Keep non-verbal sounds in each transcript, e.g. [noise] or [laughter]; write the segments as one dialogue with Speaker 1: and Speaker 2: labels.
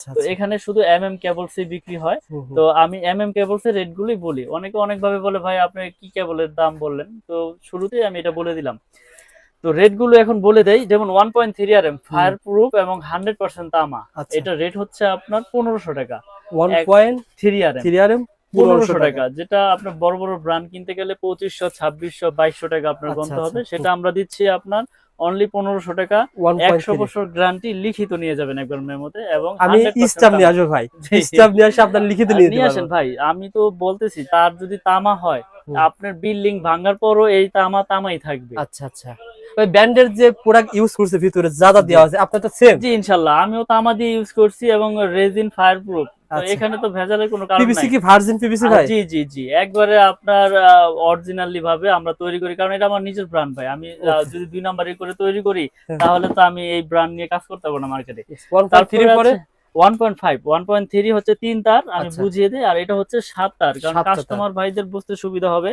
Speaker 1: আচ্ছা,
Speaker 2: তো
Speaker 1: আচ্ছা।
Speaker 2: এখানে শুধু এম এম কেবলসই বিক্রি হয়। তো আমি এম এম কেবলসের রেট গুলোই বলি। অনেকে অনেকভাবে বলে ভাই আপনি কি কেবলের দাম বললেন? তো শুরুতেই আমি এটা বলে দিলাম। তো রেটগুলো এখন বলে দেয় যেমন one point three R M fireproof এবং হান্ড্রেড পার্সেন্ট তামা।
Speaker 1: আচ্ছা।
Speaker 2: এটা রেট হচ্ছে আপনার পনেরোশো টাকা।
Speaker 1: One point
Speaker 2: three R M
Speaker 1: three R M
Speaker 2: পনেরোশো টাকা। যেটা আপনার বড় বড় ব্র্যান্ড কিনতে গেলে পঁচিশশো ছাব্বিশশো বাইশশো টাকা আপনার
Speaker 1: আচ্ছা,
Speaker 2: গন্ত হবে।
Speaker 1: আচ্ছা।
Speaker 2: সেটা আমরা দিচ্ছি আপনার অনলি পনেরোশো টাকা। একশো বছর গ্যারান্টি লিখিত নিয়ে যাবেন একবার মেমোতে এবং
Speaker 1: আমি
Speaker 2: 100%
Speaker 1: স্টাম্প নিয়ে আসব ভাই। স্টাম্প নিয়ে আসে আপনার লিখিত নিয়ে
Speaker 2: আসেন ভাই। আমি তো বলতেছি তার যদি তামা হয় আপনার বিল্ডিং ভাঙার পরও এই তামা তামাই থাকবে।
Speaker 1: আচ্ছা আচ্ছা। ব্যান্ডের যে প্রোডাক্ট ইউজ করছে ভিতরে যা যা দেওয়া আছে আপনার তো সেম
Speaker 2: জি ইনশাল্লাহ। আমিও তামা দিয়ে ইউজ করছি এবং রেজিন ফায়ার প্রুফ। এখানে তো ভেজালের কোনো কারণ
Speaker 1: পিভিসি কি ভার্জিন পিভিসি ভাই?
Speaker 2: জি জি জি। একবারে আপনার অরিজিনালি ভাবে আমরা তৈরি করি। কারণ এটা আমার নিজের ব্র্যান্ড ভাই। আমি যদি দুই নাম্বারই করে তৈরি করি
Speaker 1: হ্যাঁ।
Speaker 2: তাহলে তো আমি এই ব্র্যান্ড নিয়ে কাজ করতে পারব না মার্কেটে
Speaker 1: পয়েন্ট পরে?
Speaker 2: One point five one point three হচ্ছে তিন তার আমি
Speaker 1: আচ্ছা।
Speaker 2: বুঝিয়ে দিই। আর এটা হচ্ছে সাত তার। কারণ কাস্টমার ভাইদের বুঝতে সুবিধা হবে।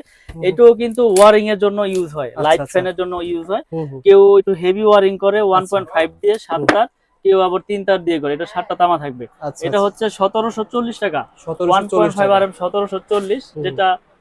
Speaker 2: এটাও কিন্তু ওয়ারিং এর জন্য ইউজ হয়।
Speaker 1: আচ্ছা,
Speaker 2: লাইট
Speaker 1: আচ্ছা।
Speaker 2: ফ্যানের জন্য ইউজ হয়। কেউ একটু হেভি ওয়ারিং করে ওয়ান
Speaker 1: আচ্ছা।
Speaker 2: পয়েন্ট ফাইভ দিয়ে সাত তার। কেউ আবার তিন তার দিয়ে করে এটা সাতটা তামা থাকবে।
Speaker 1: আচ্ছা
Speaker 2: এটা হচ্ছে সতেরোশো চল্লিশ টাকা।
Speaker 1: সতেরোশো
Speaker 2: ওয়ান পয়েন্ট
Speaker 1: চল্লিশ
Speaker 2: ফাইভ আর এম সতেরোশো চল্লিশ যেটা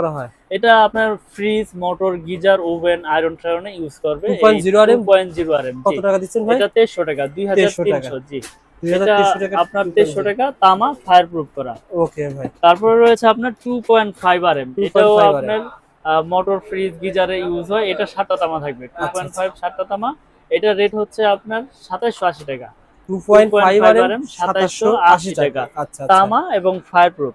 Speaker 1: করা হয়।
Speaker 2: এটা আপনার fridge motor geyser oven iron টায়রনে use করবে।
Speaker 1: 2.0 RM?
Speaker 2: Point zero R M
Speaker 1: কত টাকা দিচ্ছেন ভাই?
Speaker 2: এটা তেইশশো টাকা
Speaker 1: 2300 টাকা।
Speaker 2: জি।
Speaker 1: দুই হাজার
Speaker 2: এটা
Speaker 1: তেইশশো টাকা
Speaker 2: আপনার তেইশশো টাকা তামা ফায়ার প্রুফ করা।
Speaker 1: ওকে ভাই।
Speaker 2: তারপরে রয়েছে আপনার two point five R M
Speaker 1: 2.5
Speaker 2: এটাও আপনার মোটর ফ্রিজ গিজারে ইউজ হয়। এটা সাতটা তামা থাকবে। টু পয়েন্ট ফাইভ সাতটা তামা। এটা রেট হচ্ছে আপনার সাতাশশো আশি টাকা।
Speaker 1: Two point five R M সাতাশশো আশি টাকা। আচ্ছা আচ্ছা।
Speaker 2: তামা এবং ফায়ার প্রুফ।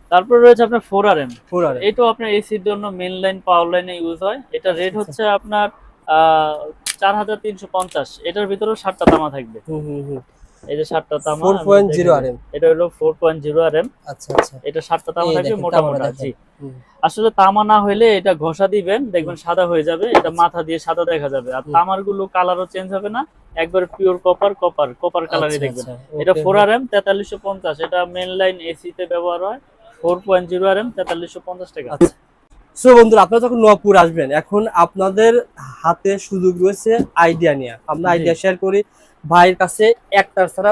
Speaker 2: তারপর রয়েছে আপনার four R M
Speaker 1: four R
Speaker 2: এটাও আপনার এসির জন্য মেন লাইন পাওয়ার লাইনে ইউজ হয়। এটা রেট
Speaker 1: আচ্ছা।
Speaker 2: হচ্ছে আপনার চার হাজার তিনশো পঞ্চাশ। এটার ভিতরেও তামা থাকবে।
Speaker 1: হুম হুম হুম।
Speaker 2: এই যে সাতটা তামা
Speaker 1: four point zero R M
Speaker 2: এটা হলো four point zero R M
Speaker 1: আচ্ছা আচ্ছা।
Speaker 2: এটা সাতটা তামা থাকবে
Speaker 1: দেখেন,
Speaker 2: মোটা
Speaker 1: তামাটা
Speaker 2: মোটা
Speaker 1: দেখেন।
Speaker 2: জি আসলে তামা না হলে এটা ঘষা দিবেন দেখবেন সাদা হয়ে যাবে এটা মাথা দিয়ে সাদা দেখা যাবে। আর তামারগুলো কালারও চেঞ্জ হবে না একবার পিওর কপার কপার কপার কালারই
Speaker 1: আচ্ছা,
Speaker 2: দেখবেন।
Speaker 1: আচ্ছা,
Speaker 2: এটা ফোর আর এম তেতাল্লিশশো পঞ্চাশ এটা মেন লাইন এসি তে ব্যবহার হয়। Four point zero R M তেতাল্লিশশো পঞ্চাশ টাকা।
Speaker 1: আচ্ছা। সো বন্ধুরা আপনারা যখন নপুর আসবেন এখন আপনাদের হাতে সুযোগ রয়েছে আইডিয়া নিয়ে। আমরা আইডিয়া শেয়ার করি। ভাইয়ের কাছে একটার ছাড়া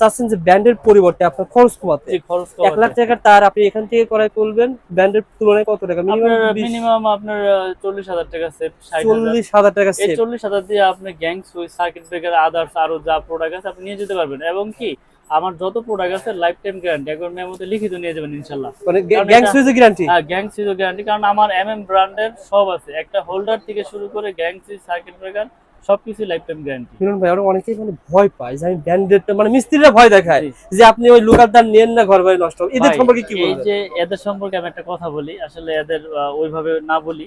Speaker 1: চাচ্ছেন যে ব্র্যান্ডের পরিবর্তে আপনার খরচ কমাতে। এক লাখ টাকার তার আপনি এখান থেকে করাই তুলবেন ব্র্যান্ডের তুলনায় কত টাকা? মিনিমাম
Speaker 2: আপনার চল্লিশ হাজার টাকা সেভ
Speaker 1: চল্লিশ হাজার টাকা সেভ
Speaker 2: চল্লিশ হাজার দিয়ে আপনি gang switch circuit breaker others আরও যা প্রোডাক্ট আছে আপনি নিয়ে যেতে পারবেন। এবং কি আমার যত প্রোডাক্ট আছে লাইফ টাইম গ্যারান্টি একবার মেমোতে লিখিত নিয়ে যাবেন ইনশাল্লাহ
Speaker 1: মানে গ্যাং গ্যারান্টি
Speaker 2: হ্যাঁ গ্যাং সুইচও গ্যারান্টি কারণ আমার এম এম ব্র্যান্ডের সব আছে। একটা হোল্ডার থেকে শুরু করে গ্যাং সুইচ সার্কিট ব্রেকার সবকিছু লাইফ টাইম গ্যারান্টি
Speaker 1: মিলন ভাই ওরা অনেকেই মানে ভয় পায় যে আমি ব্র্যান্ডেড মানে মিস্ত্রিরা ভয় দেখায় যে আপনি ওই লোকাল দাম নেন না ঘর বাড়ি নষ্ট। হবে। এদের সম্পর্কে কি
Speaker 2: এই যে এদের সম্পর্কে আমি একটা কথা বলি আসলে এদের ওইভাবে না বলি।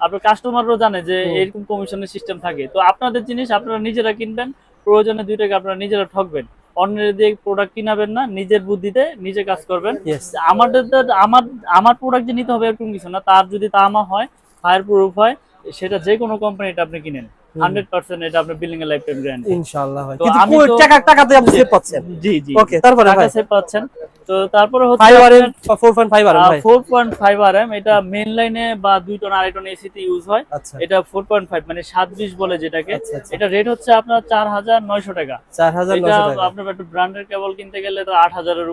Speaker 2: আপনার কাস্টমাররাও জানে যে এরকম কমিশনের সিস্টেম থাকে। তো আপনাদের জিনিস আপনারা নিজেরা কিনবেন প্রয়োজনে দুই টাকা আপনারা নিজেরা ঠকবেন। অন্যের দিয়ে প্রোডাক্ট কিনাবেন না নিজের বুদ্ধিতে নিজে কাজ করবেন। আমাদের তো- আমার আমার প্রোডাক্ট যে নিতে হবে এরকম কিছু না তার যদি তা তামা হয় ফায়ার প্রুফ হয় সেটা যে কোনো কোম্পানিটা আপনি কিনেন। হান্ড্রেড পার্সেন্ট এটা আপনার বিল্ডিং এর লাইফ টাইম গ্যারান্টি
Speaker 1: ইনশাআল্লাহ ভাই কিন্তু
Speaker 2: আমি
Speaker 1: টাকা টাকাতে আপনি সেভ পাচ্ছেন।
Speaker 2: জি জি
Speaker 1: ওকে তারপরে
Speaker 2: টাকা
Speaker 1: ভাই?
Speaker 2: পাচ্ছেন। তো তারপরে হচ্ছে
Speaker 1: 5 আর 4.5 আর ভাই।
Speaker 2: Four point five R M এটা মেন লাইনে বা দুই টন আড়াই টন এসিতে ইউজ হয়।
Speaker 1: আচ্ছা।
Speaker 2: এটা ফোর পয়েন্ট ফাইভ মানে সাত বিশ বলে যেটাকে।
Speaker 1: আচ্ছা আচ্ছা।
Speaker 2: এটা রেট হচ্ছে আপনার চার হাজার নয়শো টাকা।
Speaker 1: 4900
Speaker 2: এটা আপনার একটু ব্র্যান্ডের কেবল কিনতে গেলে তো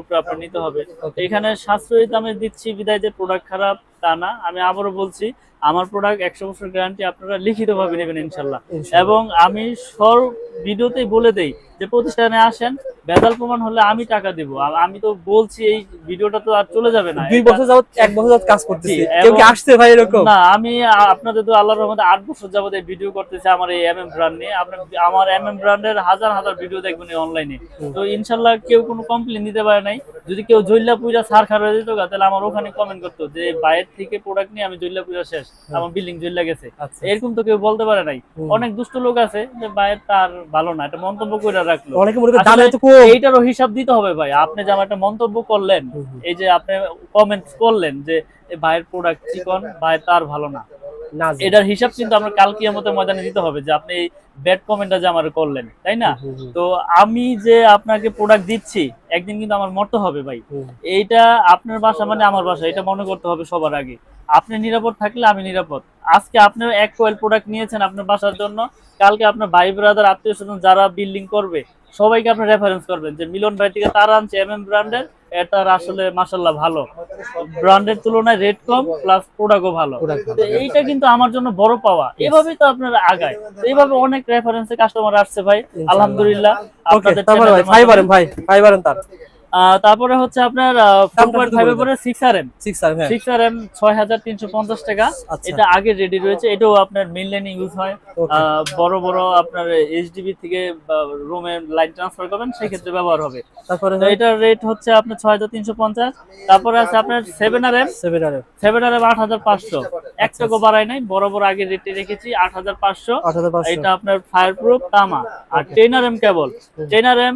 Speaker 2: উপরে আপনার নিতে হবে। এখানে সাশ্রয়ী দামে দিচ্ছি বিদায় যে প্রোডাক্ট খারাপ। তা না আমি আবারও বলছি আমার প্রোডাক্ট একশো বছর গ্যারান্টি আপনারা লিখিতভাবে নেবেন ইনশাল্লাহ। এবং আমি সব ভিডিওতেই বলে দেই যে প্রতিষ্ঠানে আসেন বেদাল প্রমাণ হলে আমি টাকা দিব। আমি তো বলছি এই ভিডিওটা তো আর চলে যাবে না।
Speaker 1: দুই বছর যাবত এক বছর যাবত কাজ করতেছি। কেউ কি আসছে ভাই এরকম?
Speaker 2: না আমি আপনাদের তো আল্লাহর রহমতে আট বছর যাবত এই ভিডিও করতেছি আমার এই এমএম ব্র্যান্ড নিয়ে। আপনার আমার এমএম ব্র্যান্ডের হাজার হাজার ভিডিও দেখবেন অনলাইনে তো ইনশাল্লাহ কেউ কোনো কমপ্লেন দিতে পারে নাই। যদি কেউ জৈল্লা পুজা সার খারাপ দিত তাহলে আমার ওখানে কমেন্ট করতো যে বাইরের থেকে প্রোডাক্ট নিয়ে আমি জৈল্লা পুজা শেষ আমার বিল্ডিং জৈল্লা গেছে।
Speaker 1: আচ্ছা।
Speaker 2: এরকম তো কেউ বলতে পারে নাই। অনেক দুষ্ট লোক আছে যে বাইরের তার ভালো না। এটা মন্তব্য করে রাখল।
Speaker 1: অনেকে মনে করে দাম এত কম।
Speaker 2: এইটারও হিসাব দিতে হবে ভাই। আপনি যে আমার একটা মন্তব্য করলেন। এই যে আপনি কমেন্টস করলেন যে ভাইয়ের প্রোডাক্ট চিকন ভাই তার ভালো না। এটার হিসাব কিন্তু আমরা কাল কিয়ামতের ময়দানে দিতে হবে যে আপনি এই ব্যাড কমেন্টটা যে আমার করলেন তাই না? তো আমি যে আপনাকে প্রোডাক্ট দিচ্ছি একদিন কিন্তু আমার মরতে হবে ভাই। এইটা আপনার বাসা মানে আমার বাসা এটা মনে করতে হবে সবার আগে। আপনি নিরাপদ থাকলে আমি নিরাপদ। আজকে আপনি এক কোয়েল প্রোডাক্ট নিয়েছেন আপনার বাসার জন্য কালকে আপনার ভাই ব্রাদার আত্মীয় স্বজন যারা বিল্ডিং করবে সবাইকে আপনি রেফারেন্স করবেন যে মিলন ভাই থেকে তার আনছে এম এম ব্র্যান্ডের এটার আসলে মাসাল্লাহ ভালো। ব্র্যান্ডের তুলনায় রেট কম প্লাস প্রোডাক্টও ভালো। এইটা কিন্তু আমার জন্য বড় পাওয়া। এভাবেই তো আপনারা আগায়। এইভাবে অনেক রেফারেন্সে কাস্টমার আসছে ভাই আলহামদুলিল্লাহ। আপনাদের
Speaker 1: ভাই। ভাই ফাইভ তার।
Speaker 2: তারপরে হচ্ছে আপনার ফোর
Speaker 1: দামটা
Speaker 2: পয়েন্ট
Speaker 1: একটু
Speaker 2: ফাইভ
Speaker 1: বলে
Speaker 2: পরে সিক্স আর এম
Speaker 1: 6 আর হ্যাঁ।
Speaker 2: সিক্স আর এম ছয় হাজার তিনশো পঞ্চাশ টাকা।
Speaker 1: আচ্ছা।
Speaker 2: এটা আগে রেডি রয়েছে এটাও আপনার মেন লাইনে ইউজ হয় বড় বড় আপনার এইচডিবি থেকে রুমে লাইন ট্রান্সফার করবেন সেক্ষেত্রে ব্যবহার হবে।
Speaker 1: তারপরে
Speaker 2: এটার রেট হচ্ছে আপনার ছয় হাজার তিনশো পঞ্চাশ। তারপরে আছে আপনার seven R M
Speaker 1: 7 R
Speaker 2: seven R M আট হাজার পাঁচশো। এক টাকা বাড়ায় নাই বড় বড় আগে রেটে রেখেছি আট হাজার পাঁচশো।
Speaker 1: 8500
Speaker 2: এটা আপনার ফায়ার প্রুফ তামা। আর ten R M cable ten R M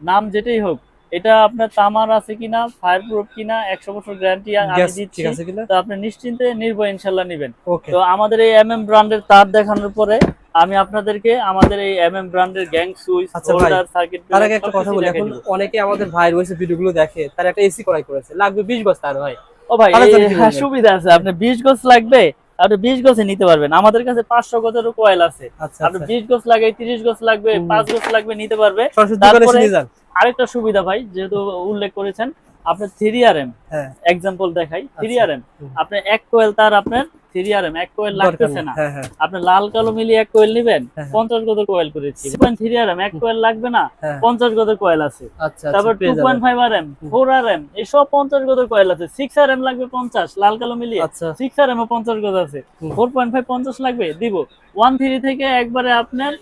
Speaker 2: নাম যেটাই হোক এটা আপনার তামার আছে কিনা ফায়ার প্রুফ কিনা একশো বছর গ্যারান্টি আমি দিচ্ছি। তো আপনি নিশ্চিন্তে নির্ভয় ইনশাল্লাহ নেবেন। তো আমাদের এই এম এম ব্র্যান্ডের তার দেখানোর পরে আমি আপনাদেরকে আমাদের এই এম এম ব্র্যান্ডের গ্যাং সুইচ হোল্ডার সার্কিট
Speaker 1: তার আগে একটা কথা বলি এখন অনেকে আমাদের ভাই রয়েছে ভিডিওগুলো দেখে তার একটা এসি করাই করেছে লাগবে 20 বস্তা আর ভাই।
Speaker 2: ও ভাই হ্যাঁ, সুবিধা আছে আপনি 20 গজ লাগবে আপনি বিশ গছে নিতে পারবেন। আমাদের কাছে 500 গজেরও কোয়েল আছে।
Speaker 1: আচ্ছা
Speaker 2: আপনি
Speaker 1: আচ্ছা।
Speaker 2: 20 গজ লাগে তিরিশ গছ লাগবে পাঁচ গছ লাগবে নিতে পারবে। আরেকটা সুবিধা ভাই যেহেতু উল্লেখ করেছেন আপনার থ্রি
Speaker 1: আর এম
Speaker 2: এক্সাম্পল দেখাই থ্রি
Speaker 1: আর
Speaker 2: এম আপনার এক কোয়েল তার আপনার 3RM এক কোয়েল লাগতেছে না।
Speaker 1: হ্যাঁ হ্যাঁ।
Speaker 2: আপনি লাল কালো মিলিয়ে এক কোয়েল নেবেন
Speaker 1: হ্যাঁ।
Speaker 2: পঞ্চাশ গজের কোয়েল করেছি। পয়েন্ট থ্রি আর এম এক কোয়েল লাগবে না পঞ্চাশ গদের কোয়েল আছে।
Speaker 1: আচ্ছা
Speaker 2: তারপর
Speaker 1: আচ্ছা
Speaker 2: two point five R M four R M এসব পঞ্চাশ গদের কোয়েল আছে। সিক্স আর এম লাগবে পঞ্চাশ লাল কালো মিলিয়ে। সিক্স আর এম পঞ্চাশ গদ আছে। ফোর পয়েন্ট ফাইভ পঞ্চাশ লাগবে দিব। ওয়ান থ্রি থেকে একবারে আপনার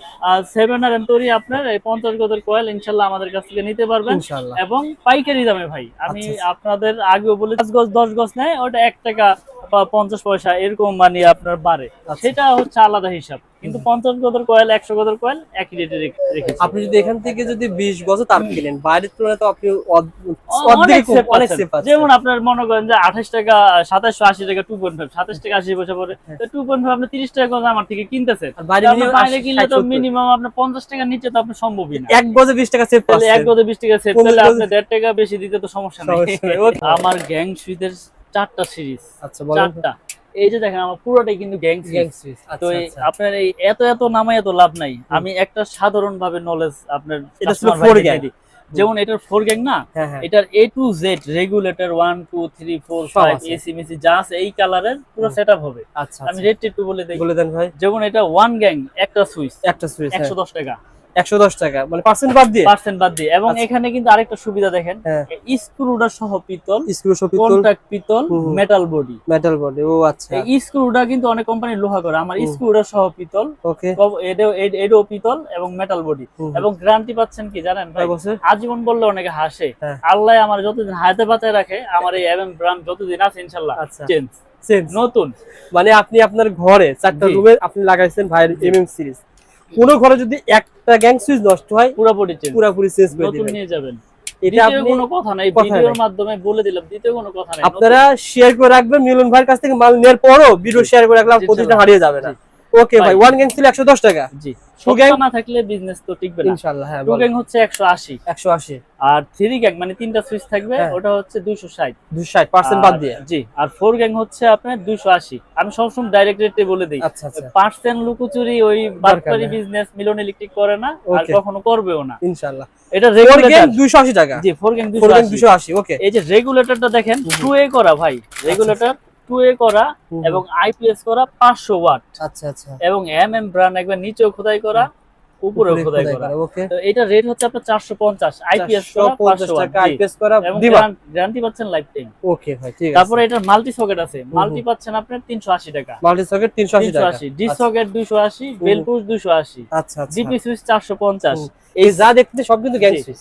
Speaker 2: সেভেন আর তরি আপনার এই পঞ্চাশ গজের কয়েল ইনশাল্লাহ আমাদের কাছ থেকে নিতে পারবেন। এবং পাইকারি দামে ভাই আমি
Speaker 1: আচ্ছা,
Speaker 2: আপনাদের আগেও বলি পাঁচ গজ দশ গজ নেয় ওটা এক টাকা বা পঞ্চাশ পয়সা এরকম মানে আপনার বাড়ে।
Speaker 1: আচ্ছা।
Speaker 2: সেটা হচ্ছে আলাদা হিসাব। কিন্তু পঞ্চাশ গদের কয়েল একশো গদের কয়েল একই রেটে রেখেছি।
Speaker 1: আপনি যদি এখান থেকে যদি বিশ বছর তার কিনেন বাইরের তুলনায় তো আপনি
Speaker 2: যেমন আপনার মনে করেন যে আঠাশ টাকা সাতাশশো আশি টাকা টু পয়েন্ট ফাইভ সাতাশ টাকা আশি পয়সা পরে টু পয়েন্ট ফাইভ আপনি তিরিশ টাকা করে আমার থেকে কিনতেছেন।
Speaker 1: আর বাইরে
Speaker 2: কিনলে তো মিনিমাম আপনার পঞ্চাশ টাকার নিচে তো আপনার সম্ভবই না।
Speaker 1: এক গজে বিশ টাকা সেভ
Speaker 2: তাহলে এক গদে বিশ টাকা সেভ তাহলে
Speaker 1: গজে-
Speaker 2: আপনি দেড় টাকা বেশি দিতে তো সমস্যা নেই. [laughs] আমার গ্যাং সুইদের চারটা সিরিজ
Speaker 1: আচ্ছা
Speaker 2: চারটা। এই যে দেখেন আমার পুরোটাই কিন্তু গ্যাং সুইচ তো
Speaker 1: আচ্ছা আচ্ছা।
Speaker 2: আপনার এই এত এত নামে এত লাভ নাই। আমি একটা সাধারণ ভাবে নলেজ আপনার
Speaker 1: এটা ছিল।
Speaker 2: যেমন এটার ফোর গ্যাং না
Speaker 1: হ্যাঁ হ্যাঁ।
Speaker 2: এটার A to Z regulator one two three four five AC Messi যা আছে এই কালারের পুরো। সেট হবে।
Speaker 1: আচ্ছা
Speaker 2: আমি রেট একটু বলে দিই।
Speaker 1: বলে দেন ভাই।
Speaker 2: যেমন এটা ওয়ান গ্যাং একটা সুইচ।
Speaker 1: একটা সুইচ
Speaker 2: একশো দশ টাকা।
Speaker 1: একশো দশ টাকা। মানে পার্সেন্ট বাদ দিয়ে?
Speaker 2: পার্সেন্ট বাদ দিয়ে। এবং
Speaker 1: আচ্ছা।
Speaker 2: এখানে কিন্তু আরেকটা সুবিধা দেখেন
Speaker 1: হ্যাঁ।
Speaker 2: সহ পিতল
Speaker 1: স্ক্রু সহ পিতল।
Speaker 2: কন্ট্যাক্ট পিতল
Speaker 1: হুম হুম।
Speaker 2: মেটাল বডি
Speaker 1: মেটাল বডি ও আচ্ছা।
Speaker 2: এই স্ক্রুটা কিন্তু অনেক কোম্পানি লোহা করে। আমার
Speaker 1: হুম।
Speaker 2: সহ পিতল
Speaker 1: ওকে
Speaker 2: এটাও এটাও পিতল এবং মেটাল বডি এবং গ্যারান্টি পাচ্ছেন কি জানেন ভাই? আজীবন বললে অনেকে হাসে।
Speaker 1: হ্যাঁ।
Speaker 2: আল্লাহ আমার যতদিন হাতে বাঁচায় রাখে আমার এই এমএম ব্র্যান্ড যতদিন আছে ইনশাল্লাহ।
Speaker 1: আচ্ছা।
Speaker 2: চেঞ্জ
Speaker 1: চেঞ্জ
Speaker 2: নতুন।
Speaker 1: মানে আপনি আপনার ঘরে চারটা রুমে আপনি লাগাইছেন ভাইয়ের এমএম সিরিজ কোন ঘরে যদি একটা গ্যাং সুইচ নষ্ট হয়
Speaker 2: পুরোপুরি
Speaker 1: পুরোপুরি চেঞ্জ করে দিবেন
Speaker 2: নিয়ে যাবেন।
Speaker 1: এটা
Speaker 2: কোনো কথা নাই ভিডিওর মাধ্যমে বলে দিলাম দ্বিতীয় কোনো কথা নাই।
Speaker 1: আপনারা শেয়ার করে রাখবেন মিলন ভাইয়ের কাছ থেকে মাল নেওয়ার পরও ভিডিও শেয়ার করে রাখলাম
Speaker 2: প্রতিষ্ঠান
Speaker 1: প্রতিটা হারিয়ে যাবে না। ওকে ভাই। ওয়ান গ্যাং ছিল একশো দশ টাকা।
Speaker 2: জি।
Speaker 1: Gang?
Speaker 2: সত্য না থাকলে বিজনেস তো টিকবে না।
Speaker 1: ইনশাল্লাহ হ্যাঁ
Speaker 2: টু গ্যাং হচ্ছে একশো আশি।
Speaker 1: একশো আশি।
Speaker 2: আর থ্রি গ্যাং মানে তিনটা সুইচ থাকবে
Speaker 1: হ্যাঁ।
Speaker 2: ওটা হচ্ছে দুইশো ষাট।
Speaker 1: দুশো ষাট পার্সেন্ট বাদ দিয়ে।
Speaker 2: জি আর ফোর গ্যাং হচ্ছে আপনার দুইশো আশি। আমি সবসময় ডাইরেক্ট রেটে বলে দিই।
Speaker 1: আচ্ছা আচ্ছা।
Speaker 2: পার্সেন্ট লুকোচুরি ওই বাটপারি বিজনেস মিলন ইলেকট্রিক করে না আর কখনো করবেও না।
Speaker 1: ইনশাল্লাহ
Speaker 2: এটা
Speaker 1: গ্যাং
Speaker 2: রেগুলেটর
Speaker 1: দুইশো আশি টাকা।
Speaker 2: জি ফোর গ্যাং
Speaker 1: ফোর গ্যাং
Speaker 2: দুইশো
Speaker 1: দুশো আশি ওকে
Speaker 2: এই যে রেগুলেটরটা দেখেন টু এ করা ভাই। রেগুলেটর টু এ করা এবং আইপিএস করা পাঁচশো ওয়াট
Speaker 1: আচ্ছা আচ্ছা।
Speaker 2: এবং এম এম একবার নিচেও খোদাই করা উপরেও খোদাই করা।
Speaker 1: ওকে।
Speaker 2: তো এটা রেট হচ্ছে আপনার চারশো পঞ্চাশ আইপিএস করা পাঁচশো ওয়াট
Speaker 1: টাকা আইপিএস করা দিবা।
Speaker 2: গ্যারান্টি পাচ্ছেন লাইফ টাইম
Speaker 1: ওকে ভাই ঠিক আছে।
Speaker 2: তারপরে এটার মাল্টি সকেট আছে। মাল্টি পাচ্ছেন আপনার তিনশো আশি টাকা।
Speaker 1: মাল্টি সকেট তিনশো আশি
Speaker 2: তিনশো
Speaker 1: টাকা
Speaker 2: আশি ডি সকেট দুইশো আশি বেল পুশ দুইশো আশি।
Speaker 1: আচ্ছা আচ্ছা।
Speaker 2: জিপি সুইচ চারশো পঞ্চাশ।
Speaker 1: হুম। এই যা দেখতে সব কিন্তু গ্যাং সুইচ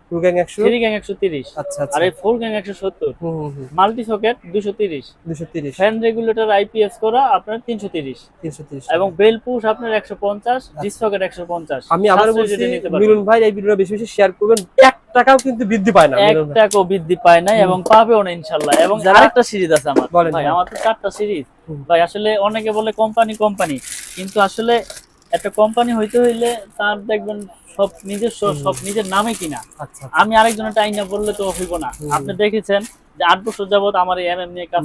Speaker 1: টু গ্যাং একশো?
Speaker 2: থ্রি গ্যাং একশো তিরিশ।
Speaker 1: আচ্ছা আচ্ছা।
Speaker 2: আর এই ফোর গ্যাং একশো সত্তর।
Speaker 1: হুম হুম হুম।
Speaker 2: মাল্টি সকেট দুশো তিরিশ।
Speaker 1: দুশো তিরিশ।
Speaker 2: ফ্যান রেগুলেটর আইপিএস করা আপনার তিনশো তিরিশ।
Speaker 1: তিনশো তিরিশ
Speaker 2: এবং বেল পুশ আপনার একশো পঞ্চাশ ডিস সকেট একশো পঞ্চাশ।
Speaker 1: আমি আবার বলছি মিলন ভাই এই ভিডিওটা বেশি বেশি শেয়ার করবেন। এক টাকাও কিন্তু বৃদ্ধি পায় না
Speaker 2: এক টাকাও বৃদ্ধি পায় নাই এবং পাবেও না ইনশাল্লাহ। এবং আরেকটা সিরিজ আছে আমার। ভাই। আমার তো চারটা সিরিজ ভাই আসলে অনেকে বলে কোম্পানি কোম্পানি কিন্তু আসলে একটা কোম্পানি হইতে হইলে তার দেখবেন সব নিজস্ব সব নিজের নামে কিনা।
Speaker 1: আচ্ছা
Speaker 2: আমি আরেকজনের টাইম না বললে তো হইব না। আপনি দেখেছেন যে আট বছর যাবত আমার এই এমএম নিয়ে কাজ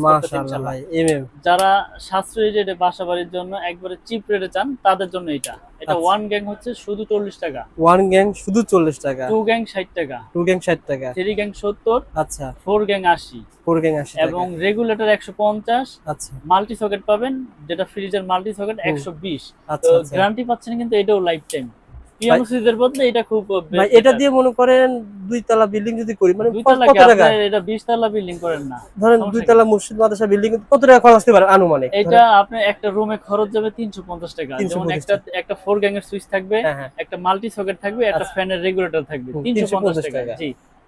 Speaker 1: এমএম
Speaker 2: যারা সাশ্রয়ী রেটে বাসা বাড়ির জন্য একবারে চিপ রেটে চান তাদের জন্য এটা। এটা
Speaker 1: আচ্ছা।
Speaker 2: ওয়ান গ্যাং হচ্ছে শুধু চল্লিশ টাকা।
Speaker 1: ওয়ান গ্যাং শুধু চল্লিশ টাকা।
Speaker 2: টু গ্যাং ষাট টাকা।
Speaker 1: টু গ্যাং ষাট টাকা।
Speaker 2: থ্রি গ্যাং সত্তর
Speaker 1: আচ্ছা।
Speaker 2: ফোর গ্যাং আশি।
Speaker 1: ফোর গ্যাং আশি
Speaker 2: এবং রেগুলেটর একশো পঞ্চাশ।
Speaker 1: আচ্ছা।
Speaker 2: মাল্টি সকেট পাবেন যেটা ফ্রিজের মাল্টি সকেট একশো বিশ।
Speaker 1: আচ্ছা আচ্ছা।
Speaker 2: গ্যারান্টি পাচ্ছেন কিন্তু এটাও লাইফ টাইম পিয়ানো সুইচের এটা খুব
Speaker 1: ভাই এটা দিয়ে মনে করেন দুই তলা বিল্ডিং যদি করি মানে কত টাকা?
Speaker 2: এটা বিশ তলা বিল্ডিং করেন না?
Speaker 1: ধরেন দুই তলা মসজিদ মাদ্রাসা বিল্ডিং কত টাকা খরচ আসতে পারে আনুমানিক?
Speaker 2: এটা আপনার একটা রুমে খরচ যাবে তিনশো পঞ্চাশ টাকা। যেমন একটা একটা ফোর গ্যাং এর সুইচ থাকবে
Speaker 1: হ্যাঁ হ্যাঁ।
Speaker 2: একটা মাল্টি সকেট থাকবে একটা
Speaker 1: আচ্ছা।
Speaker 2: ফ্যানের রেগুলেটর থাকবে তিনশো পঞ্চাশ
Speaker 1: 350
Speaker 2: টাকা।
Speaker 1: টাকা।
Speaker 2: জি।